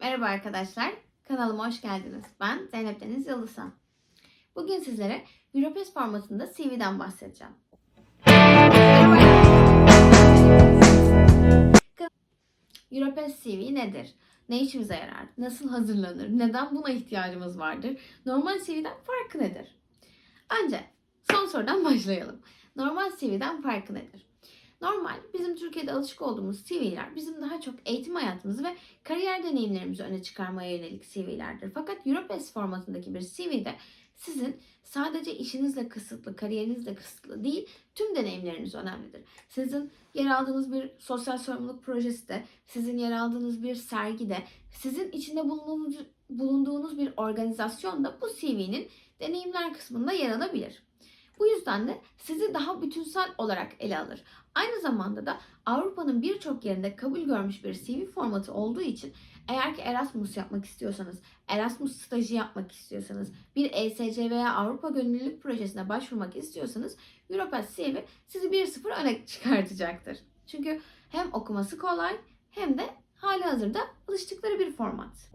Merhaba arkadaşlar, kanalıma hoş geldiniz. Ben Zeynep Deniz Yıldızhan. Bugün sizlere Europes formatında CV'den bahsedeceğim. Europes CV nedir? Ne işimize yarar? Nasıl hazırlanır? Neden buna ihtiyacımız vardır? Normal CV'den farkı nedir? Önce son sorudan başlayalım. Normal CV'den farkı nedir? Normal bizim Türkiye'de alışık olduğumuz CV'ler bizim daha çok eğitim hayatımızı ve kariyer deneyimlerimizi öne çıkarmaya yönelik CV'lerdir. Fakat Europes formatındaki bir CV'de sizin sadece işinizle kısıtlı, kariyerinizle kısıtlı değil, tüm deneyimleriniz önemlidir. Sizin yer aldığınız bir sosyal sorumluluk projesi de, sizin yer aldığınız bir sergide, sizin içinde bulunduğunuz, bulunduğunuz bir organizasyonda bu CV'nin deneyimler kısmında yer alabilir. Bu yüzden de sizi daha bütünsel olarak ele alır. Aynı zamanda da Avrupa'nın birçok yerinde kabul görmüş bir CV formatı olduğu için eğer ki Erasmus yapmak istiyorsanız, Erasmus stajı yapmak istiyorsanız, bir ESC veya Avrupa Gönüllülük Projesi'ne başvurmak istiyorsanız Europass CV sizi 1-0 öne çıkartacaktır. Çünkü hem okuması kolay hem de hali hazırda alıştıkları bir format.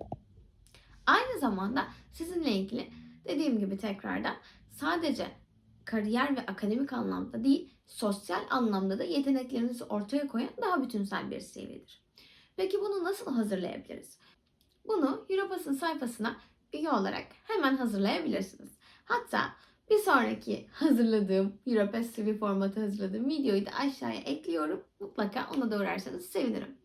Aynı zamanda sizinle ilgili dediğim gibi tekrardan sadece kariyer ve akademik anlamda değil, sosyal anlamda da yeteneklerinizi ortaya koyan daha bütünsel bir CV'dir. Peki bunu nasıl hazırlayabiliriz? Bunu Europas'ın sayfasına üye olarak hemen hazırlayabilirsiniz. Hatta bir sonraki hazırladığım Europass CV formatı hazırladığım videoyu da aşağıya ekliyorum. Mutlaka ona da uğrarsanız sevinirim.